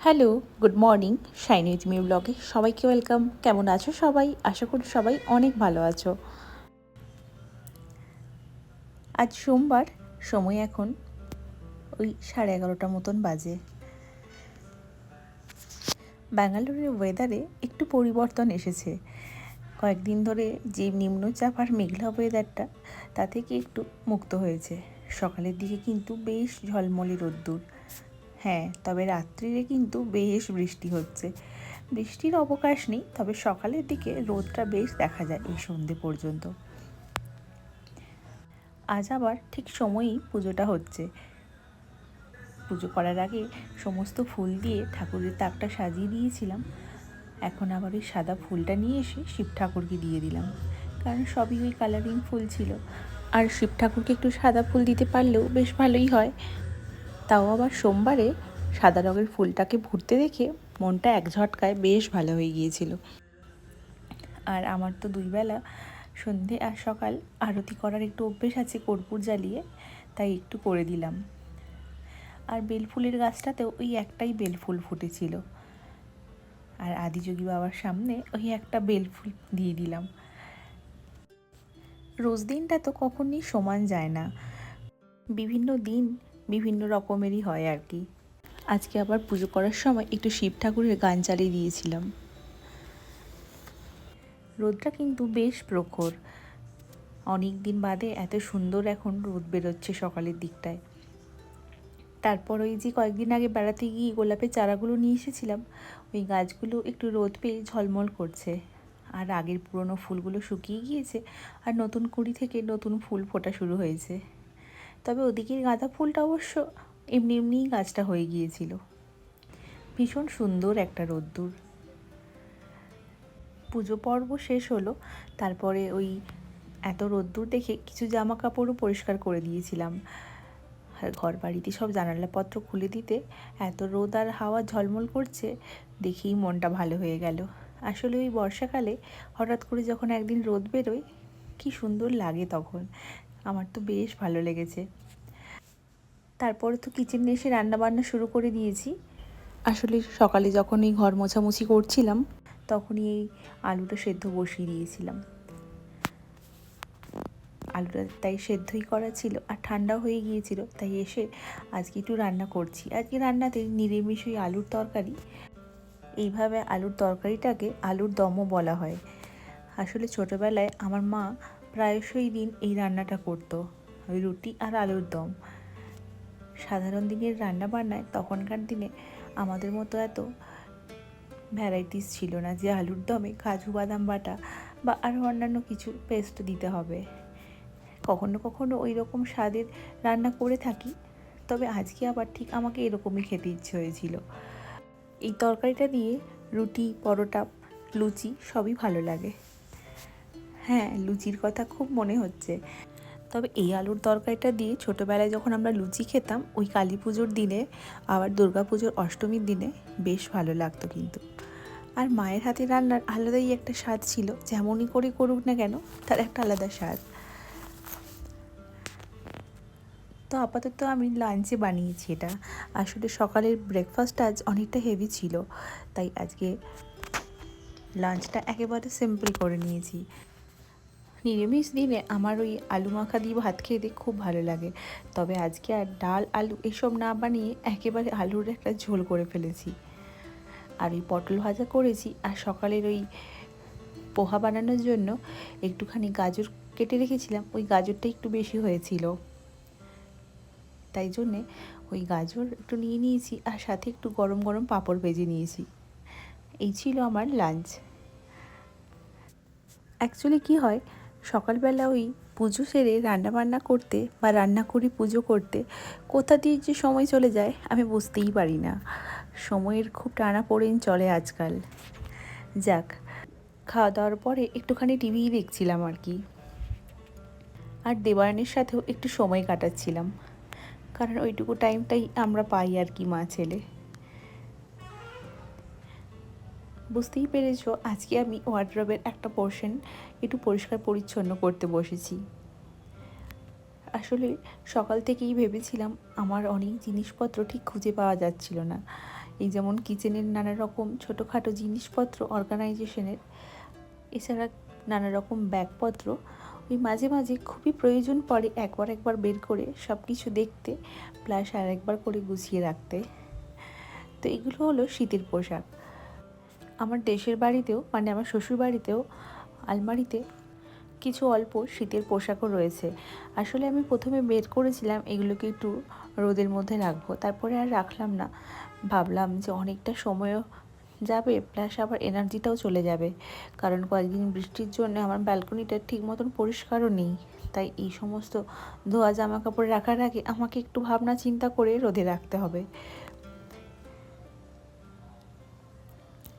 Hello, good morning, Shiny with me ব্লগে সবাইকে welcome. কেমন আছো সবাই? আশা করি সবাই অনেক ভালো আছো। আজ সোমবার, সময় এখন ওই সাড়ে এগারোটা মতন বাজে। ব্যাঙ্গালোরের ওয়েদারে একটু পরিবর্তন এসেছে। কয়েকদিন ধরে যে নিম্নচাপ আর মেঘলা ওয়েদারটা তা থেকে একটু মুক্ত হয়েছে। সকালের দিকে কিন্তু বেশ ঝলমলে রোদ্দুর। হ্যাঁ তবে রাত্রিরে কিন্তু বেশ বৃষ্টি হচ্ছে। বৃষ্টির অবকাশ নেই, তবে সকালের দিকে রোদটা বেশ দেখা যায় এই সন্ধে পর্যন্ত। আজ আবার ঠিক সময়েই পুজোটা হচ্ছে। পুজো করার আগে সমস্ত ফুল দিয়ে ঠাকুরের তাকটা সাজিয়ে দিয়েছিলাম। এখন আবার ওই সাদা ফুলটা নিয়ে এসে শিব ঠাকুরকে দিয়ে দিলাম। কারণ সবই ওই কালারিং ফুল ছিল। আর শিব ঠাকুরকে একটু সাদা ফুল দিতে পারলেও বেশ ভালোই হয়। তাও আবার সোমবারে সাদা রঙের ফুলটাকে ভরতে দেখে মনটা এক ঝটকায় বেশ ভালো হয়ে গিয়েছিল। আর আমার তো দুই বেলা সন্ধে আর সকাল আরতি করার একটু অভ্যেস আছে কর্পূর জ্বালিয়ে, তাই একটু করে দিলাম। আর বেলফুলের গাছটাতেও ওই একটাই বেলফুল ফুটেছিল। আর আদিযোগী বাবার সামনে ওই একটা বেলফুল দিয়ে দিলাম। রোজ দিনটা তো কখনই সমান যায় না। বিভিন্ন দিন বিভিন্ন রকমেরই হয় আর কি। আজকে আবার পুজো করার সময় একটু শিব ঠাকুরের গান চালিয়ে দিয়েছিলাম। রোদটা কিন্তু বেশ প্রখর। অনেক দিন বাদে এত সুন্দর এখন রোদ বেরোচ্ছে সকালের দিকটায়। তারপর ওই যে কয়েকদিন আগে বেড়াতে গিয়ে গোলাপের চারাগুলো নিয়ে এসেছিলাম, ওই গাছগুলো একটু রোদ পেয়ে ঝলমল করছে। আর আগের পুরনো ফুলগুলো শুকিয়ে গিয়েছে, আর নতুন কুড়ি থেকে নতুন ফুল ফোটা শুরু হয়েছে। তবে ওদিকের গাঁদা ফুলটা অবশ্য এমনি এমনিই গাছটা হয়ে গিয়েছিল। ভীষণ সুন্দর একটা রোদ্দুর। পুজো পর্ব শেষ হলো, তারপরে ওই এত রোদ্দুর দেখে কিছু জামা কাপড়ও পরিষ্কার করে দিয়েছিলাম। আর ঘর বাড়িতে সব জানালাপত্র খুলে দিতে এত রোদ আর হাওয়া ঝলমল করছে, দেখেই মনটা ভালো হয়ে গেল। আসলে ওই বর্ষাকালে হঠাৎ করে যখন একদিন রোদ বেরোয়, কি সুন্দর লাগে তখন। আমার তো বেশ ভালো লেগেছে। তারপরে তো কিচেনে এসে রান্না বান্না শুরু করে দিয়েছি। আসলে সকালে যখন এই ঘর মোছামুছি করছিলাম, তখনই এই আলুটা সেদ্ধ বসিয়ে দিয়েছিলাম। আলুটা তাই সেদ্ধই করা ছিল আর ঠান্ডা হয়ে গিয়েছিল, তাই এসে আজকে একটু রান্না করছি। আজকে রান্নাতে নিরামিষ ওই আলুর তরকারি। এইভাবে আলুর তরকারিটাকে আলুর দমও বলা হয়। আসলে ছোটোবেলায় আমার মা প্রায়শই দিন এই রান্নাটা করতো। ওই রুটি আর আলুর দম। সাধারণ দিনের রান্না বান্নায় তখনকার দিনে আমাদের মতো এত ভ্যারাইটিস ছিল না যে আলুর দমে কাজু বাদাম বাটা বা আরও অন্যান্য কিছু পেস্ট দিতে হবে। কখনো কখনো ওই রকম স্বাদের রান্না করে থাকি, তবে আজকে আবার ঠিক আমাকে এরকমই খেতে ইচ্ছে হয়েছিল। এই তরকারিটা দিয়ে রুটি, পরোটা, লুচি সবই ভালো লাগে। হ্যাঁ লুচির কথা খুব মনে হচ্ছে। তবে এই আলুর তরকারিটা দিয়ে ছোটোবেলায় যখন আমরা লুচি খেতাম, ওই কালী পুজোর দিনে, আবার দুর্গা পুজোর অষ্টমীর দিনে বেশ ভালো লাগতো কিন্তু। আর মায়ের হাতে রান্নার আলাদাই একটা স্বাদ ছিল, যেমনই করে করুক না কেন, তার একটা আলাদা স্বাদ। তো আপাতত আমি লাঞ্চে বানিয়েছি এটা। আসলে সকালের ব্রেকফাস্ট আজ অনেকটা হেভি ছিল, তাই আজকে লাঞ্চটা একেবারে সিম্পল করে নিয়েছি। নিরামিষ দিনে আমার ওই আলু মাখা দিয়ে ভাত খেতে খুব ভালো লাগে। তবে আজকে আর ডাল, আলু এসব না বানিয়ে একেবারে আলুর একটা ঝোল করে ফেলেছি। আর ওই পটল ভাজা করেছি আর সকালের ওই পোহা বানানোর জন্য একটুখানি গাজর কেটে রেখেছিলাম, ওই গাজরটা একটু বেশি হয়েছিল। তাই জন্যে ওই গাজর একটু নিয়ে নিয়েছি আর সাথে একটু গরম গরম পাঁপড় ভেজে নিয়েছি। এই ছিল আমার লাঞ্চ। অ্যাকচুয়ালি কি হয় সকালবেলা ওই পুজো সেরে রান্না বান্না করতে বা রান্না করি, পুজো করতে কোথা দিয়ে যে সময় চলে যায় আমি বুঝতেই পারি না। সময়ের খুব টানা পড়েন চলে আজকাল। যাক খাওয়া দাওয়ার পরে একটুখানি টিভি দেখছিলাম আর কি। আর দেবায়নের সাথেও একটু সময় কাটাচ্ছিলাম। কারণ ওইটুকু টাইমটাই আমরা পাই আর কি মা ছেলে বুঝতেই পেরেছ, আজকে আমি ওয়ার্ড্রবের একটা পোর্শন একটু পরিষ্কার পরিচ্ছন্ন করতে বসেছি। আসলে সকাল থেকেই ভেবেছিলাম আমার অনেক জিনিসপত্র ঠিক খুঁজে পাওয়া যাচ্ছিল না। এই যেমন কিচেনের নানা রকম ছোটোখাটো জিনিসপত্র অর্গানাইজেশনের এছাড়া নানা রকম ব্যাগপত্র, ওই মাঝে মাঝে খুবই প্রয়োজন পড়ে একবার একবার বের করে সব কিছু দেখতে প্লাস আর একবার করে গুছিয়ে রাখতে। তো এগুলো হলো শীতের পোশাক। আমার দেশের বাড়িতেও মানে আমার শ্বশুর বাড়িতেও আলমারিতে কিছু অল্প শীতের পোশাকও রয়েছে। আসলে আমি প্রথমে বের করেছিলাম এগুলোকে একটু রোদের মধ্যে রাখব। তারপরে আর রাখলাম না। ভাবলাম যে অনেকটা সময়ও যাবে প্লাস আবার এনার্জিটাও চলে যাবে। কারণ কয়েকদিন বৃষ্টির জন্য আমার ব্যালকনিটা ঠিক মতন পরিষ্কারও নেই। তাই এই সমস্ত ধোয়া জামা কাপড় রাখার আগে আমাকে একটু ভাবনা চিন্তা করে রোদে রাখতে হবে।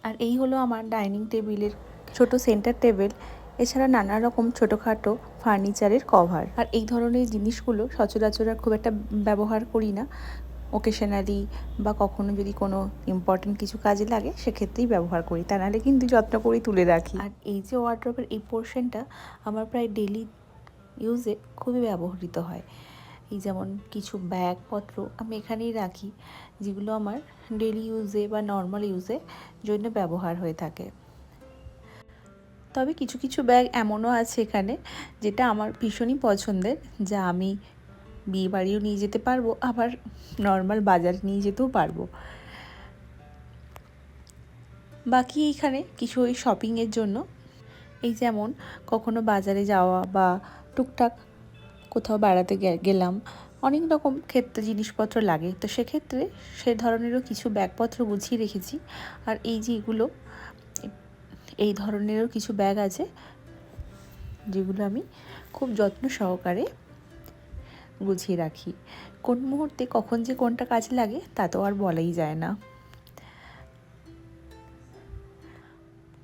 আর এই হলো আমার ডাইনিং টেবিলের ছোট সেন্টার টেবিল, এছাড়া নানা রকম ছোটোখাটো ফার্নিচারের কভার। আর এই ধরনের জিনিসগুলো সচরাচর খুব একটা ব্যবহার করি না। ওকেশনালি বা কখনো যদি কোনো ইম্পর্টেন্ট কিছু কাজে লাগে, সেক্ষেত্রেই ব্যবহার করি। তা নাহলে কিন্তু যত্ন করেই তুলে রাখি। আর এই যে ওয়ার্ড্রপের এই পোর্শনটা আমার প্রায় ডেলি ইউজে খুবই ব্যবহৃত হয়। এই যেমন কিছু ব্যাগপত্র আমি এখানেই রাখি, যেগুলো আমার ডেলি ইউজে বা নর্মাল ইউজে জন্য ব্যবহার হয়ে থাকে। তবে কিছু কিছু ব্যাগ এমনও আছে এখানে, যেটা আমার ভীষণই পছন্দের, যা আমি বিয়ে বাড়িও নিয়ে যেতে পারব, আবার নর্মাল বাজার নিয়ে যেতেও পারব। বাকি এইখানে কিছু ওই শপিংয়ের জন্য, এই যেমন কখনো বাজারে যাওয়া বা টুকটাক কোথাও বেড়াতে গেলাম, অনেক রকম ক্ষেত্রে জিনিসপত্র লাগে। তো সেক্ষেত্রে সে ধরনেরও কিছু ব্যাগপত্র গুছিয়ে রেখেছি। আর এই যে এগুলো, এই ধরনেরও কিছু ব্যাগ আছে, যেগুলো আমি খুব যত্ন সহকারে গুছিয়ে রাখি। কোন মুহূর্তে কখন যে কোনটা কাজে লাগে, তা তো আর বলাই যায় না।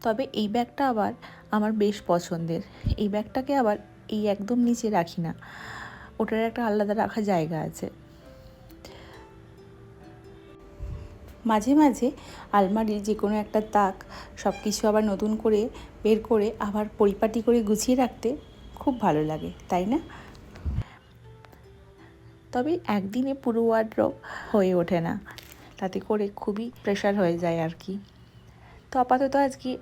তবে এই ব্যাগটা আবার আমার বেশ পছন্দের। এই ব্যাগটাকে আবার এই একদম নিচে রাখি না। ওটার একটা আলাদা রাখা জায়গা আছে। মাঝে মাঝে আলমারির যে কোনো একটা তাক সব কিছু আবার নতুন করে বের করে আবার পরিপাটি করে গুছিয়ে রাখতে খুব ভালো লাগে, তাই না? তবে একদিনে পুরো ওয়ার্ড্রপ হয়ে ওঠে না। তাতে করে খুবই প্রেশার হয়ে যায় আর কি। তো আপাতত আজকে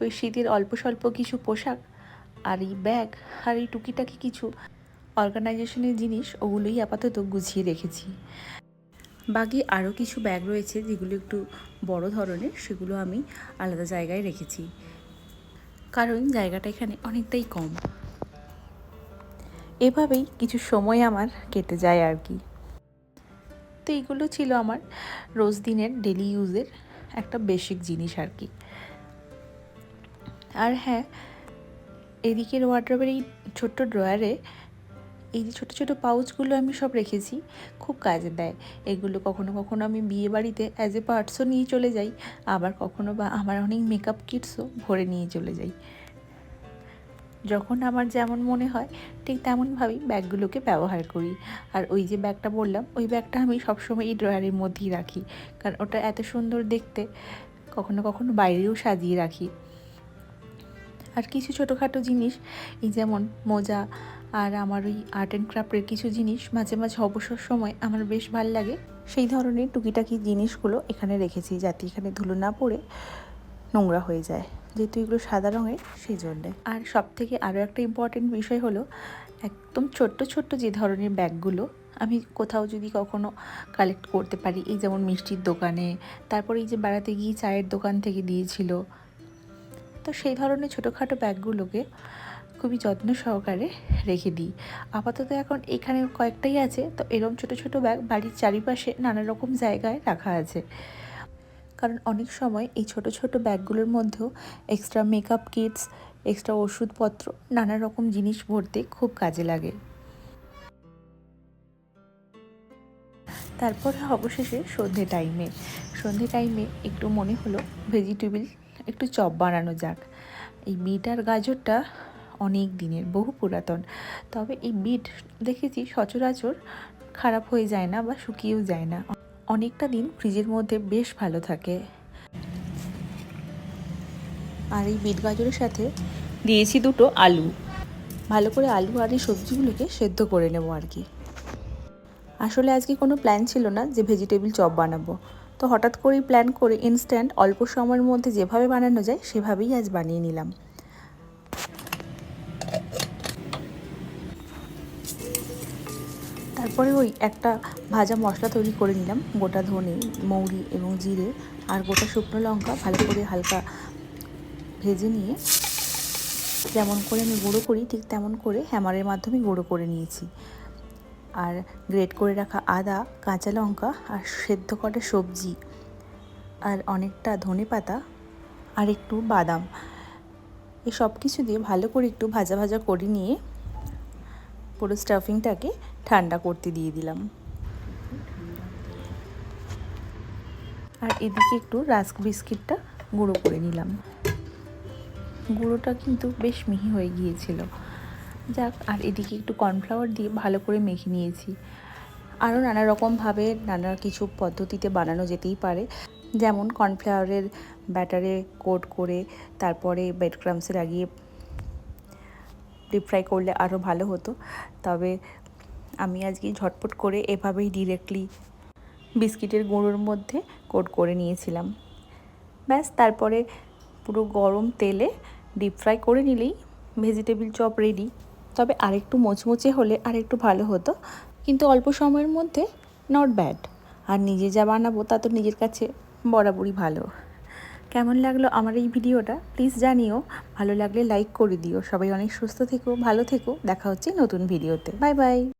ওই শীতের অল্প স্বল্প কিছু পোশাক আর এই ব্যাগ আর এই টুকিটাকি কিছু অর্গানাইজেশনের জিনিস, ওগুলোই আপাতত গুছিয়ে রেখেছি। বাকি আরও কিছু ব্যাগ রয়েছে, যেগুলো একটু বড় ধরনের, সেগুলো আমি আলাদা জায়গায় রেখেছি। কারণ জায়গাটা এখানে অনেকটাই কম। এভাবেই কিছু সময় আমার কেটে যায় আর কি। তো এইগুলো ছিল আমার রোজ দিনের ডেলি ইউজের একটা বেসিক জিনিস আর কি। আর হ্যাঁ এদিকের ওয়ার্ড্রবের এই ছোট্ট ড্রয়ারে এই যে ছোটো ছোটো পাউচগুলো আমি সব রেখেছি, খুব কাজে দেয়। এগুলো কখনো কখনো আমি বিয়ে বাড়িতে অ্যাজ এ পার্টসও নিয়ে চলে যাই, আবার কখনো বা আমার অনেক মেকআপ কিটসও ভরে নিয়ে চলে যাই। যখন আমার যেমন মনে হয়, ঠিক তেমনভাবেই ব্যাগগুলোকে ব্যবহার করি। আর ওই যে ব্যাগটা বললাম, ওই ব্যাগটা আমি সবসময় এই ড্রয়ারের মধ্যেই রাখি। কারণ ওটা এত সুন্দর দেখতে, কখনো কখনো বাইরেও সাজিয়ে রাখি। আর কিছু ছোটোখাটো জিনিস, এই যেমন মোজা আর আমার ওই আর্ট অ্যান্ড ক্রাফটের কিছু জিনিস মাঝে মাঝে অবসর সময় আমার বেশ ভালো লাগে। সেই ধরনের টুকিটাকি জিনিসগুলো এখানে রেখেছি যাতে এখানে ধুলো না পড়ে নোংরা হয়ে যায়। যেহেতু এগুলো সাদা রঙের সেই জন্যে আর সব থেকে আরও একটা ইম্পর্টেন্ট বিষয় হলো, একদম ছোট্ট ছোট্ট যে ধরনের ব্যাগগুলো আমি কোথাও যদি কখনো কালেক্ট করতে পারি, এই যেমন মিষ্টির দোকানে, তারপর এই যে বেড়াতে গিয়ে চায়ের দোকান থেকে দিয়েছিল তো সেই ধরনের ছোটোখাটো ব্যাগগুলোকে খুবই যত্ন সহকারে রেখে দিই। আপাতত এখন এখানে কয়েকটাই আছে, তো এরকম ছোট ছোট ব্যাগ বাড়ির চারিপাশে নানা রকম জায়গায় রাখা আছে। কারণ অনেক সময় এই ছোট ছোট ব্যাগগুলোর মধ্যেও এক্সট্রা মেকআপ কিটস এক্সট্রা ওষুধপত্র, নানা রকম জিনিস ভরতে খুব কাজে লাগে। তারপরে অবশেষে সন্ধে টাইমে সন্ধে টাইমে একটু মনে হলো ভেজিটেবিল একটু চপ বানানো যাক। এই বিট আর গাজরটা অনেক দিনের, বহু পুরাতন। তবে এই বিট দেখেছি সচরাচর খারাপ হয়ে যায় না বা শুকিয়েও যায় না। অনেকটা দিন ফ্রিজের মধ্যে বেশ ভালো থাকে। আর এই বিট গাজরের সাথে দিয়েছি দুটো আলু। ভালো করে আলু আর এই সবজিগুলোকে সেদ্ধ করে নেব আর কি। আসলে আজকে কোনো প্ল্যান ছিল না যে ভেজিটেবিল চপ বানাবো। তো হঠাৎ করেই প্ল্যান করে ইনস্ট্যান্ট অল্প সময়ের মধ্যে যেভাবে বানানো যায়, সেভাবেই আজ বানিয়ে নিলাম। তারপরে ওই একটা ভাজা মশলা তৈরি করে নিলাম, গোটা ধনে, মৌরি এবং জিরে আর গোটা শুকনো লঙ্কা ভালো করে হালকা ভেজে নিয়ে যেমন করে আমি গুঁড়ো করি, ঠিক তেমন করে হ্যামারের মাধ্যমে গুঁড়ো করে নিয়েছি। আর গ্রেট করে রাখা আদা, কাঁচা লঙ্কা আর সেদ্ধ করা সবজি আর অনেকটা ধনে পাতা আর একটু বাদাম। এই সব কিছু দিয়ে ভালো করে একটু ভাজা ভাজা করে নিয়ে পুরো স্টাফিংটাকে ঠান্ডা করতে দিয়ে দিলাম। আর এদিকে একটু রাস্ক বিস্কিটটা গুঁড়ো করে নিলাম। গুঁড়োটা কিন্তু বেশ মিহি হয়ে গিয়েছিল। যাক, আর এদিকে একটু কর্নফ্লাওয়ার দিয়ে ভালো করে মেখে নিয়েছি। আরও নানা রকমভাবে নানা কিছু পদ্ধতিতে বানানো যেতেই পারে। যেমন কর্নফ্লাওয়ারের ব্যাটারে কোট করে, তারপরে ব্রেড ক্রামসে লাগিয়ে ডিপ ফ্রাই করলে আরও ভালো হতো। তবে আমি আজকে ঝটপট করে এভাবেই ডিরেক্টলি বিস্কিটের গুঁড়োর মধ্যে কোট করে নিয়েছিলাম। ব্যাস, তারপরে পুরো গরম তেলে ডিপ ফ্রাই করে নিলেই ভেজিটেবিল চপ রেডি তবে আরেকটু মোচমোচে হলে আরেকটু ভালো হতো। কিন্তু অল্প সময়ের মধ্যে নট ব্যাড আর নিজে যা বানাবো তা তো নিজের কাছে বরাবরই ভালো। কেমন লাগল আমার এই ভিডিওটা? প্লিজ জানিও। ভালো লাগলে লাইক করে দিও। সবাই অনেক সুস্থ থেকো, ভালো থেকো। দেখা হচ্ছে নতুন ভিডিওতে। Bye bye